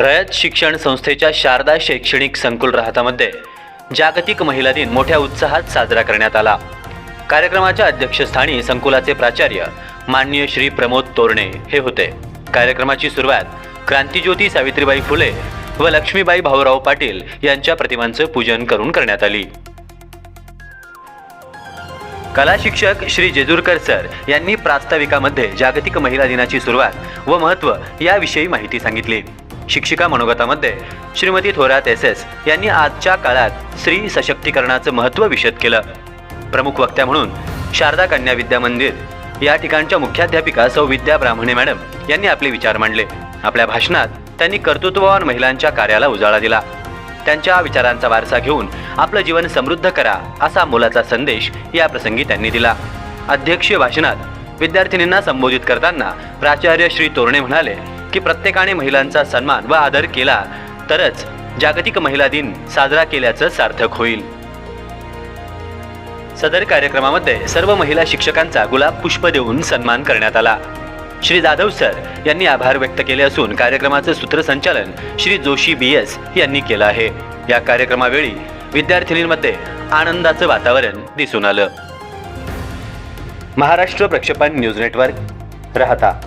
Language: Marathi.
रयत शिक्षण संस्थेच्या शारदा शैक्षणिक संकुल राहतामध्ये जागतिक महिला दिन मोठ्या उत्साहात साजरा करण्यात आला. कार्यक्रमाच्या अध्यक्षस्थानी संकुलाचे प्राचार्य माननीय श्री प्रमोद तोरणे हे होते. कार्यक्रमाची सुरुवात क्रांतिज्योती सावित्रीबाई फुले व लक्ष्मीबाई भाऊराव पाटील यांच्या प्रतिमांचं पूजन करून करण्यात आली. कला शिक्षक श्री जेजूरकर सर यांनी प्रास्ताविकामध्ये जागतिक महिला दिनाची सुरुवात व महत्त्व याविषयी माहिती सांगितली. शिक्षिका मनोगतामध्ये श्रीमती थोरात एस एस यांनी आजच्या काळात स्त्री सशक्तीकरणाचं महत्त्व विशद केलं. प्रमुख वक्त्या म्हणून शारदा कन्या विद्या मंदिर या ठिकाणच्या मुख्याध्यापिका सौ विद्या ब्राह्मणे मॅडम यांनी आपले विचार मांडले. आपल्या भाषणात त्यांनी कर्तृत्ववान महिलांच्या कार्याला उजाळा दिला. त्यांच्या विचारांचा वारसा घेऊन आपलं जीवन समृद्ध करा असा मोलाचा संदेश या प्रसंगी त्यांनी दिला. अध्यक्षीय भाषणात विद्यार्थिनींना संबोधित करताना प्राचार्य श्री तोरणे म्हणाले की प्रत्येकाने महिलांचा सन्मान व आदर केला तरच जागतिक महिला दिन साजरा केल्याचं सार्थक होईल. सदर कार्यक्रमामध्ये सर्व महिला शिक्षकांचा गुलाब पुष्प देऊन सन्मान करण्यात आला. श्री जाधव सर यांनी आभार व्यक्त केले असून कार्यक्रमाचं सूत्रसंचालन श्री जोशी बी एस यांनी केलं आहे. या कार्यक्रमावेळी विद्यार्थिनींमध्ये आनंदाचं वातावरण दिसून आलं. महाराष्ट्र प्रक्षेपण न्यूज नेटवर्क राहता.